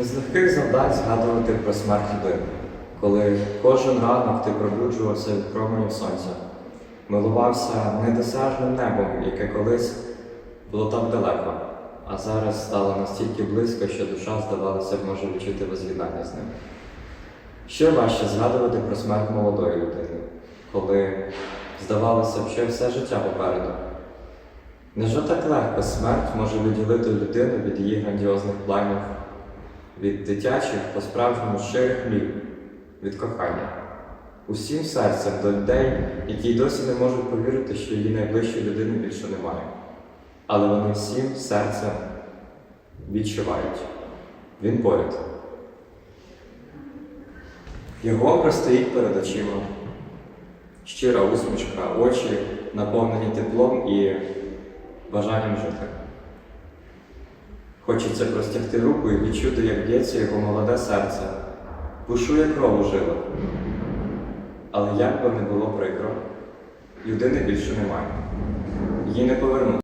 Не з легких завдань згадувати про смерть людини, коли кожен ранок ти пробуджувався від променів сонця, милувався недосяжним небом, яке колись було так далеко, а зараз стало настільки близько, що душа, здавалося може відчути воз'єднання з ним. Ще важче згадувати про смерть молодої людини, коли здавалося б, що все життя попереду. Невже так легко смерть може відділити людину від її грандіозних планів, від дитячих по-справжньому щирих мрій, від кохання, усім серцем до людей, які досі не можуть повірити, що її найближчої людини більше немає. Але вони всім серцем відчувають. Він поряд. Його образ стоїть перед очима. Щира усмішка, очі наповнені теплом і бажанням жити. Хочеться простягти руку і відчути, як б'ється його молоде серце, бушує кров у жилах. Але як би не було прикро, людини більше немає. Її не повернути.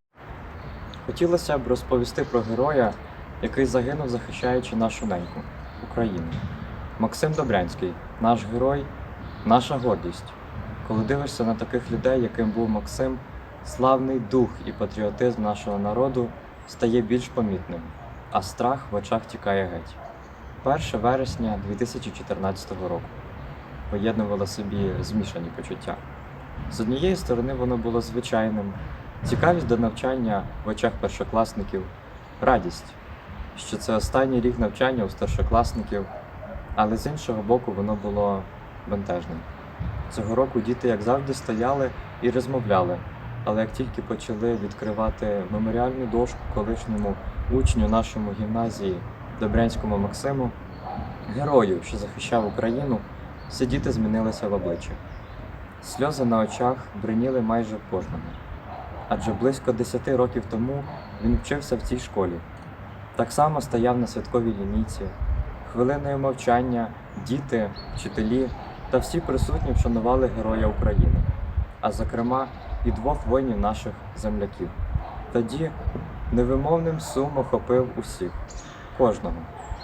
Хотілося б розповісти про героя, який загинув, захищаючи нашу неньку Україну. Максим Добрянський, наш герой, наша гордість. Коли дивишся на таких людей, яким був Максим, славний дух і патріотизм нашого народу стає більш помітним, а страх в очах тікає геть. 1 вересня 2014 року поєднувало собі змішані почуття. З однієї сторони, воно було звичайним, цікавість до навчання в очах першокласників, радість, що це останній рік навчання у старшокласників, але з іншого боку, воно було бентежним. Цього року діти, як завжди, стояли і розмовляли, але як тільки почали відкривати меморіальну дошку колишньому учню нашому гімназії Добрянському Максиму, герою, що захищав Україну, всі діти змінилися в обличчі. Сльози на очах бриніли майже кожному. Адже близько 10 років тому він вчився в цій школі. Так само стояв на святковій лінійці. Хвилиною мовчання, діти, вчителі та всі присутні вшанували Героя України, а зокрема і двох воїнів наших земляків. Тоді невимовним сум охопив усіх, кожного.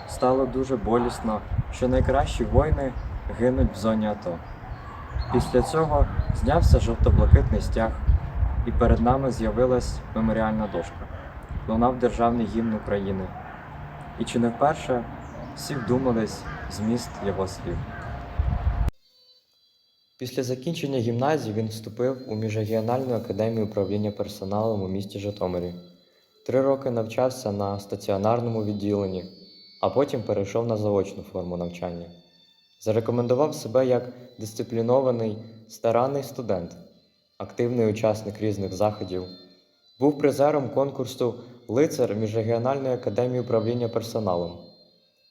Стало дуже болісно, що найкращі воїни гинуть в зоні АТО. Після цього знявся жовто-блакитний стяг, і перед нами з'явилась меморіальна дошка. Лунав державний гімн України. І чи не вперше всі вдумались зміст його слів. Після закінчення гімназії він вступив у міжрегіональну академію управління персоналом у місті Житомирі. Три роки навчався на стаціонарному відділенні, а потім перейшов на заочну форму навчання. Зарекомендував себе як дисциплінований, старанний студент, активний учасник різних заходів. Був призером конкурсу Лицар міжрегіональної академії управління персоналом.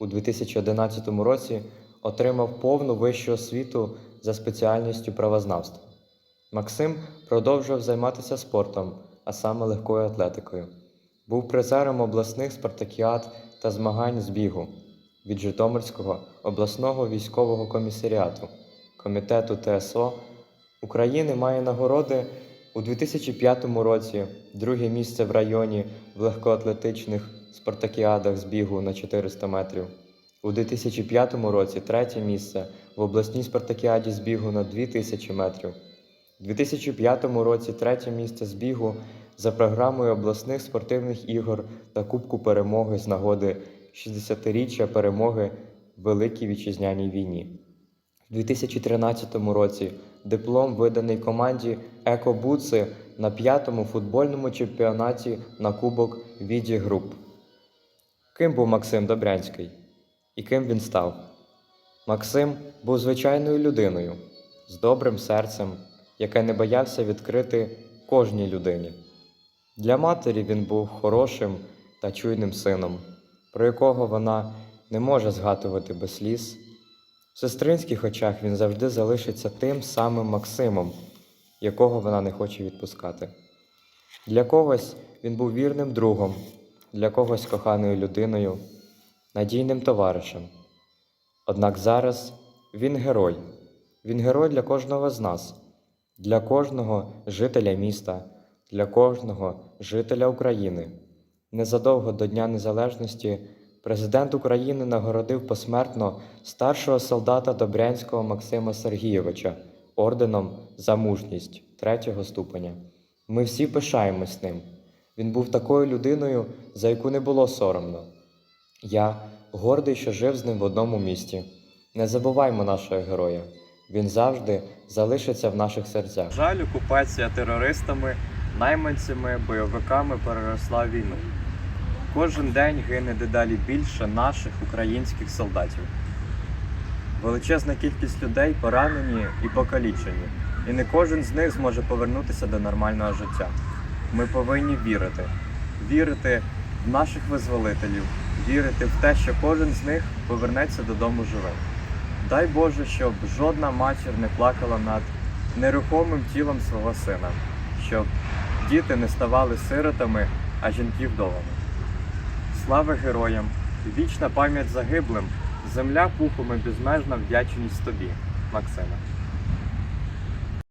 У 2011 році отримав повну вищу освіту за спеціальністю правознавства. Максим продовжував займатися спортом, а саме легкою атлетикою. Був призером обласних спартакіад та змагань з бігу від Житомирського обласного військового комісаріату, комітету ТСО України має нагороди у 2005 році, друге місце в районі в легкоатлетичних спартакіадах з бігу на 400 метрів. У 2005 році третє місце в обласній спартакіаді з бігу на 2000 метрів. У 2005 році третє місце з бігу за програмою обласних спортивних ігор та Кубку перемоги з нагоди 60-річчя перемоги в Великій Вітчизняній війні. У 2013 році диплом виданий команді Екобуци на п'ятому футбольному чемпіонаті на Кубок Віді Груп. Ким був Максим Добрянський? І ким він став? Максим був звичайною людиною з добрим серцем, яке не боявся відкрити кожній людині. Для матері він був хорошим та чуйним сином, про якого вона не може згадувати без сліз. В сестринських очах він завжди залишиться тим самим Максимом, якого вона не хоче відпускати. Для когось він був вірним другом, для когось коханою людиною, надійним товаришем. Однак зараз він герой, він герой для кожного з нас, для кожного жителя міста, для кожного жителя України. Незадовго до Дня Незалежності президент України нагородив посмертно старшого солдата Добрянського Максима Сергійовича орденом за мужність третього ступеня. Ми всі пишаємось ним. Він був такою людиною, за яку не було соромно. Я гордий, що жив з ним в одному місті. Не забуваймо нашого героя. Він завжди залишиться в наших серцях. Жаль, окупація терористами, найманцями, бойовиками переросла війну. Кожен день гине дедалі більше наших українських солдатів. Величезна кількість людей поранені і покалічені, і не кожен з них зможе повернутися до нормального життя. Ми повинні вірити, вірити в наших визволителів, вірити в те, що кожен з них повернеться додому живим. Дай Боже, щоб жодна матір не плакала над нерухомим тілом свого сина, щоб діти не ставали сиротами, а жінки вдовами. Слава героям! Вічна пам'ять загиблим, земля пухом і безмежна вдячність тобі, Максиме.